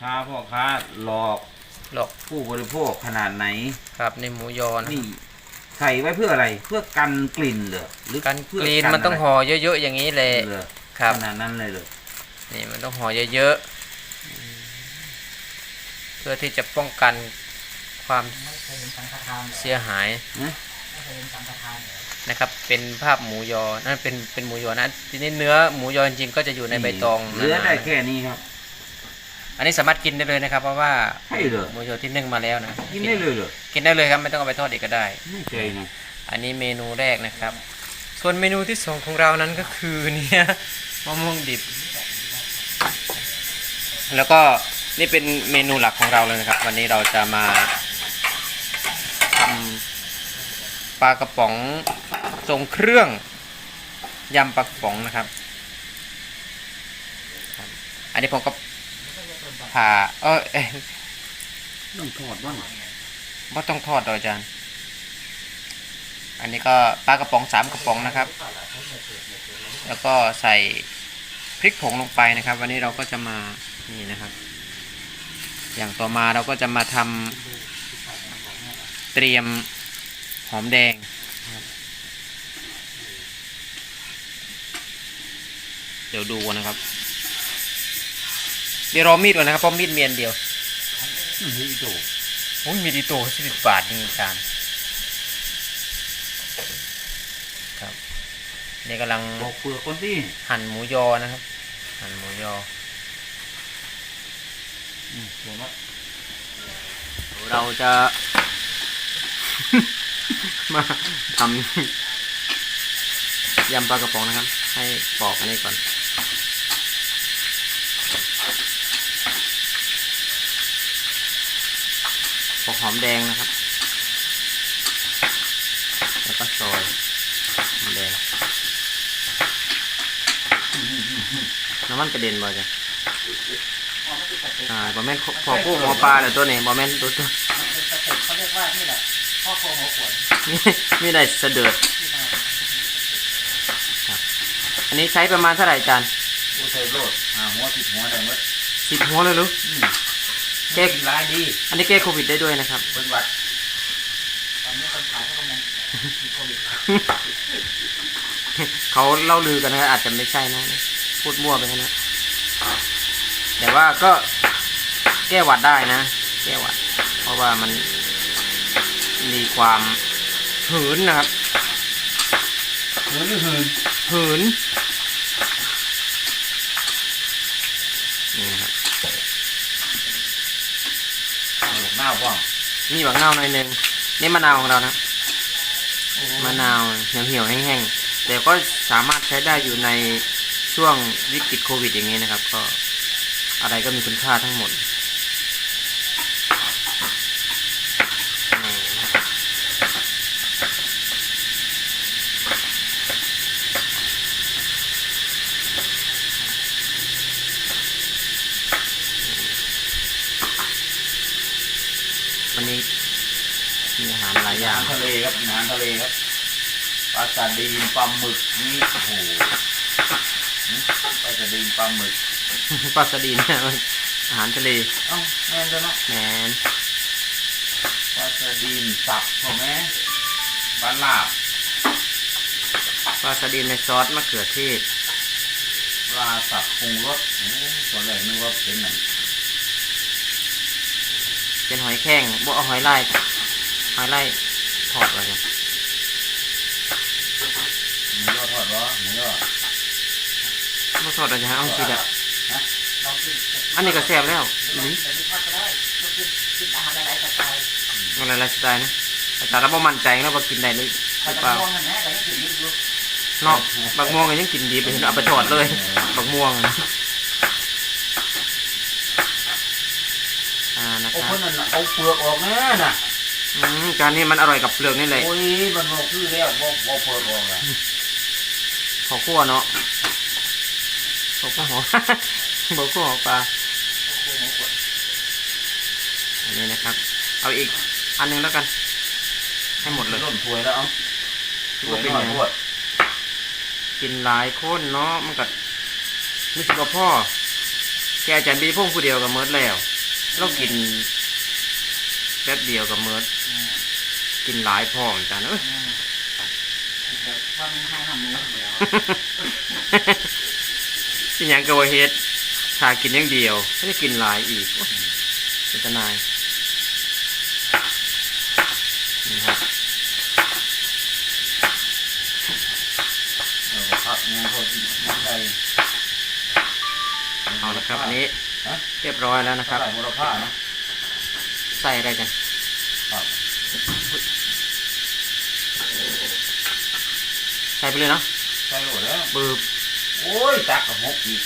ค้าพ่อค้าหลอกหลอกผู้บริโภคขนาดไหน ครับในหมูยอนะนี่ใส่ไว้เพื่ออะไรเพื่อกันกลิ่นเหรอหรือการกเพื่รีนมันต้องห่อเยอะๆอย่างนี้แหละเหรอครับขนาดนั้นเลยเหรอนี่มันต้องห่อเยอะๆเพื่อที่จะป้องกันความไม่เคยเห็นสังฆทานเหรอเสียหายนะไม่เคยเห็นสังฆทานเหรอนะครับ เป็นภาพหมูยอนั่นเป็นเป็นหมูยอนะทีนี้เนื้อหมูยอจริงๆก็จะอยู่ในใบตองเหลือนาได้ๆแค่นี้ครับ อันนี้สามารถกินได้เลยนะครับ เพราะว่าใช่เหรอหมูยอที่นึ่งมาแล้วนะกินได้เลยเหรอกินได้เลยครับไม่ต้องเอาไปทอดอีกก็ได้ไม่ใจนะอันนี้เมนูแรกนะครับ ส่วนเมนูที่สองของเรานั้นก็คือเนี่ยมะม่วงดิบ แล้วก็นี่เป็นเมนูหลักของเราเลยนะครับ วันนี้เราจะมาทำปลากระป๋องทรงเครื่องยำปลากระป๋องนะครับครับอันนี้ผมก็ ผ่าเออเอ้ยต้องทอดบ้างไม่ต้องทอดดอกอาจารย์ อันนี้ก็ปลากระป๋องสามกระป๋องนะครับ แล้วก็ใส่พริกผงลงไปนะครับ วันนี้เราก็จะมานี่นะครับ อย่างต่อมาเราก็จะมาทำเตรียมหอมแดงนะครับเดี๋ยวดูนะครับ เดี๋ยวรอมีดก่อนนะครับเพราะมีดเมียนเดียวอื้อเฮ้ยโตโอ้ยมีดีโตสิบบาทนี่อาจารย์ครับนี่กำลังบอกเปลือกคนที่หั่นหมูยอนะครับ หั่นหมูยออืมเดี๋ยวนะเราจะมาทำยำปลากระป๋องนะครับ ให้ปอกอันนี้ก่อน ปอกหอมแดงนะครับ แล้วก็ซอยหอมแดง น้ำมันกระเด็นบ่จ้ะอ่าบ่แม่นขขอกู้หัวปลาเดี๋ยวตัวนี้บ่แม่นตัวตัวมันเป็นสเต็ปเขาเรียกว่านี่แหละพ่อโครัวหัวขวนนี่ไม่ได้เสดือดที่มาอันนี้ใช้ประมาณเท่าไหร่อาจารย์โอ้ใส่โลดอ่าหัวติดหัวได้หมดสิบหัวเลยลูกอืม แก้กินร้ายดีอันนี้แก้โควิดได้ด้วยนะครับเป็นหวัดตอนนี้คนขายเขากำลังมีโควิดเขาเล่าลือกันนะครับอาจจะไม่ใช่นะ พูดมั่วไปนะ แต่ว่าก็แก้หวัดได้นะ แก้หวัด เพราะว่ามันมีความหืนนะครับเหือนี่หืนหืนนี่นะครับ หน้าว่างมีบักนาวหน่อยหนึงนี่มะนาวของเรานะมะนาวเหี่ยวๆแห้งๆแต่ก็สามารถใช้ได้อยู่ในช่วงวิกฤตโควิดอย่างนี้นะครับ ก็อะไรก็มีคุณค่าทั้งหมดนี่นะครับวันนี้ มีอาหารหลายอย่างทะเลครับอาหารทะเลครับปลาสาดีนปลาหมึกนี่โอ้โหหืมปลาสาดีนปลาหมึกปลาสดีเนี่ยมันอาหารทะเลเอ้าแม่นตัวเนาะแหมนปลาสาดีนสับถูกไหมปลาลาบปลาสดีในซอสมะเขือเทศปลาสับปรุงรสโอ้ตอนแรกนึกว่าเป็นหนังเป็นหอยแข้งบ่เอาหอยลาย หอยลายทอดไว้ครับหมูยอทอดวะหมูยอบ่ทอดอะไรฮะเอาสิแบบลองกินอันนี้ก็แซ่บแล้วลอีองหลีกินแบบนี้ทอดก็ได้ต้องกินกินอาหารหลายๆสไตล์มันหลายๆสไตล์นะแต่เราบ่มั่นใจนะว่ากินได้หรือหแต่รือจะเปล่าม่วงกันนะแต่ยังกินไม่รู้เนาะบักม่วงก็ยังกินดีไปเห็นเอาไปทอดเลยบักม่วงอ่านะคโอ้รับเพิ่นนั่นน่ะเอาเปลือกออกแน่น่ะ อืมจานนี้มันอร่อยกับเปลือกนี่เลยโอ้ยมันบอกคือแล้วบอกบอกเปลือกออกอะขอคั่วเนาะขอคั่วหัวบ่คั่วหัวปลาพ่อครัวหัวขวนอันนี้นะครับ เอาอีกอันหนึงแล้วกัน ให้หมดเลยร่นถ้วยแล้วเอ้าคิดถ้วว่ายเป็นน้อไงยพวดกินหลายคนเนาะมันก็ไม่ใช่ว่าพ่อแค่อาจารย์บีพุ่งผู้เดียวกับเมิร์ดแล้วเรากิน แป๊บเดียวกับเมิร์ดอืมกินหลายพร้อมอาจารย์เอ้ยอืมแบบว่ามันให้ทำนี้เดียวสิหยังกะว่าเฮ็ดถ้ากินอย่างเดียวไม่ได้กินหลายอีกโอ้ยเป็นตานายนี่ครับเออพักยังพอกินยังไงเอาละครับอันนี้ฮะเรียบร้อยแล้วนะครับใส่มูลค่านะใส่อะไรกันครับใส่ไปเลยเนาะใส่หมดแล้วบืบโอ้ยตักกับหกอีก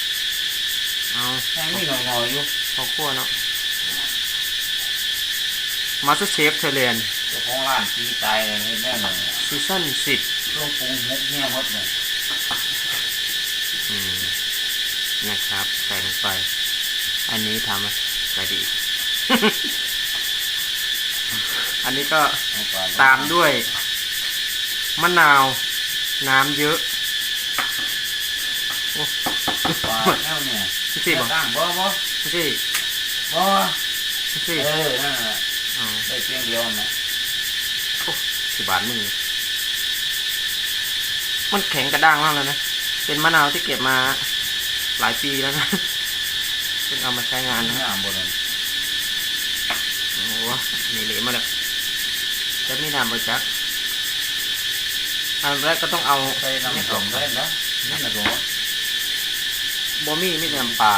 เอาแห้งนี่หน่อยๆอยู่พอคั่วเนาะมาสเตอร์เชฟไทยแลนด์เจ้าของร้านตีตายเลยให้แน่เลยซีซั่นสิบเครื่องปรุงหกเงี้ยหมดเลยอืมนะครับ ใส่ลงไป อันนี้ทำมาใส่ดี อันนี้ก็เอไปตามด้วยมะนาว น้ำเยอะโอ้ปลาแน่วเนี่ยพี่สิบ่ตั้งบ่บ่พี่สิบ่พี่สิเออนั่นแหละอ๋อได้เพียงเดียวน่ะสิบาทมึงมันแข็งกระด้างมากเลยนะ เป็นมะนาวที่เก็บมาหลายปีแล้วนะเพิ่งเอามาใช้งานนะงามบ่เลยโอ้โหนี่เหลวมาแล้ว จะมีน้ำบริจักอันแรกก็ต้องเอาใส่น้ำส้มได้นะนี่นะก็บะหมี่ไม่ใส่น้ำปลา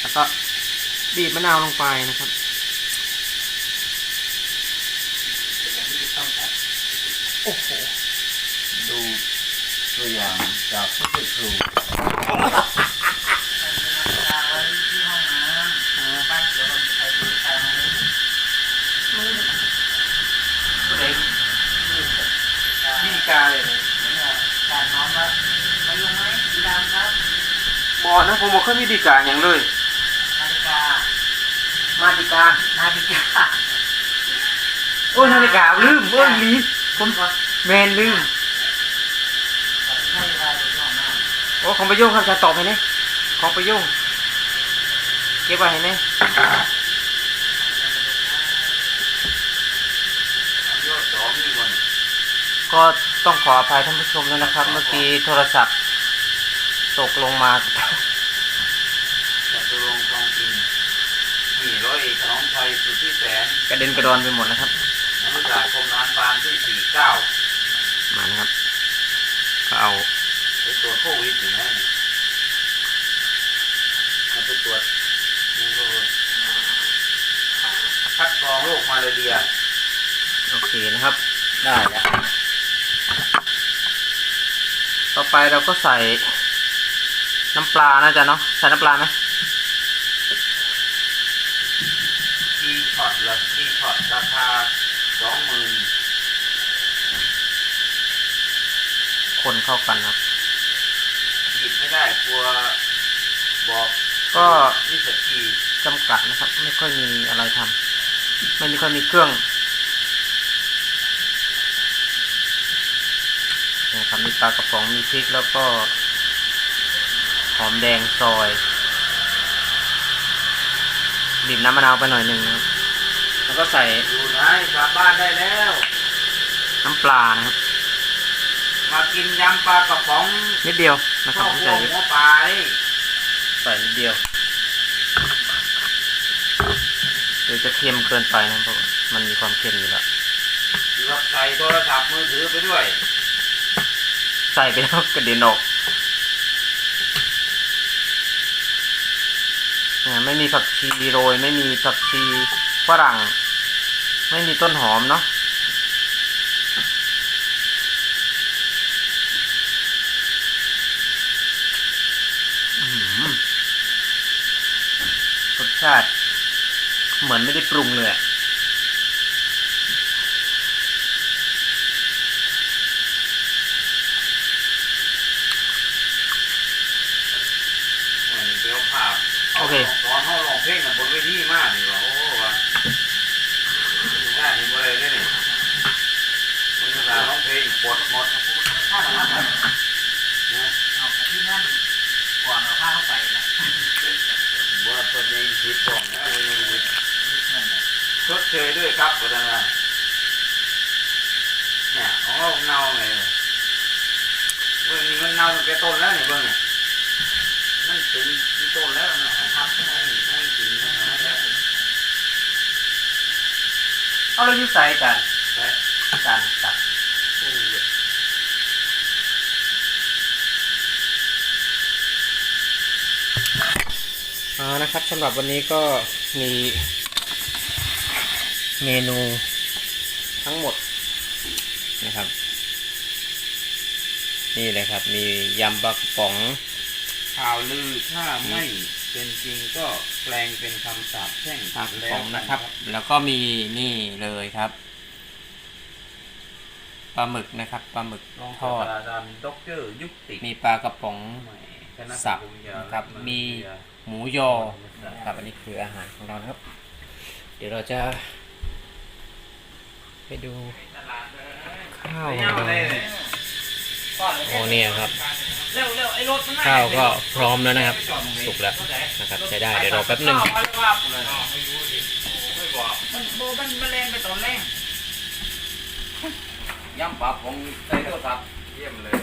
แล้วก็บีบมะนาวลงไปนะครับโอ้โหดูตัวอย่างจากผู้ช่วยครู ที่ห้องน้ำบ้านเดี๋ยวเราใครดูใครมาเลยมือ เด็ก มือ ดี กาเลยนะเนี่ยการน้องว่ามาลงไหมสีดำครับบอนะผมบอกเคยมีดีกาอย่างเลย นาฬิกา มาดีกานาฬิกาโอ้ยนาฬิกาลืมเมื่อนี้ผมว่าแมนลืมให้เวลาอยู่ที่ห้องน้ำโอ้ของประโยงครับจะตอบให้เนี่ยของประโยงเก็บไว้ให้เนี่ยอันยอดสองนี่วันก็ ต้องขออภัยท่านผู้ชมด้วยนะครับ เมื่อกี้โทรศัพท์ ตกลงมาจัตุรงค์ทองอินนี่ร้อยเอกขนอมชัยสุทธิแสนกระเด็นกระดอนไปหมดนะครับนักวิชาคมนานปานที่สี่เก้ามานะครับก็เอาไปตรวจโควิดอยู่นะนี่มันไปตรวจนี่ก็คัดกรองโรคมาลาเรียโอเคนะครับ ได้แล้ว ต่อไปเราก็ใส่น้ำปลานะจ๊ะเนาะใส่น้ำปลาไหมทีช็อตละทีช็อตราคาสองหมื่นคนเข้ากันครับหยิบไม่ได้กลัวบอกก็นิสกีจำกัดนะครับ ไม่ค่อยมีอะไรทำไม่มีค่อยมีเครื่อง นะครับมีปลากระป๋องมีพริกแล้วก็ หอมแดงซอยบีบน้ำมะนาวไปหน่อยหนึ่งนะครับ แล้วก็ใส่อยู่ไหนกลับบ้านได้แล้ว น้ำปลานะครับ มากินยำปลากระป๋องนิดเดียวนะคข้ารับวไม่คั่วใส่เยอะหัวปลานี่ใส่นิดเดียวเดี๋ยวจะเค็มเกินไปนะเพราะมันมีความเค็มอยู่แล้วรับใส่โทรศัพท์มือถือไปด้วยใส่ไปแล้วกระเด็นออกไม่มีผักชีโรย ไม่มีผักชีฝรั่ง ไม่มีต้นหอมเนาะรสชาติ เหมือนไม่ได้ปรุงเลยอะ เหมือนเดี๋ยวภาพ โอ เคตอนเขาลองเพลงกันบนเวทีมากนี่ว่าโอ้ว่าได้เห็นบ่ได้เลยนี่มันจะร้องเพลงปวดหมดถ้าเราว่านะเอาที่นั่นก่อนเราพาเข้าไปนะว่าเพิ่นผิดของนะวันนี้ผิดชดเชยด้วยครับก็ได้มาเนี่ยของเราเน่าไงเว้ยนี่มันเน่าตั้งแต่ต้นแล้วเนี่ยเบิ่งเนี่ยนั่นเป็นที่ต้นแล้วนะครับให้ให้กินนะฮะ เอาเราอยู่ใส่กันใช่การตัดโอ้ยอ่านะครับสำหรับวันนี้ก็มีเมนูทั้งหมดนะครับ นี่เลยครับ มียำปลากระป๋องข่าวลือถ้าไม่ เป็นจริงก็แปลงเป็นคำสาปแช่งปลากระป๋องนะครับ แล้วก็มีนี่เลยครับปลาหมึกนะครับปลาหมึกรองทศาอสดตราจารย์ด็อกเตอร์ยุติมีปลากระป๋อง ใหม่คณะสับวิทยานะครับลัฐมีหมูยอนะครับอันนี้คืออาหารของเรานะครับ เดี๋ยวเราจะ ไปดูข้าวของเราโอ้เนี่ยครับ เร็วเร็วไอ้รถมันข้าวก็พร้อมแล้วนะครับ สุกแล้วนะครับใช้ได้เดี๋ยวรอแป๊บหนึงมันโบมันมันแรงไปตอนแรกย่ำปลาผมใส่โทรศัพท์เยี่ยมเลย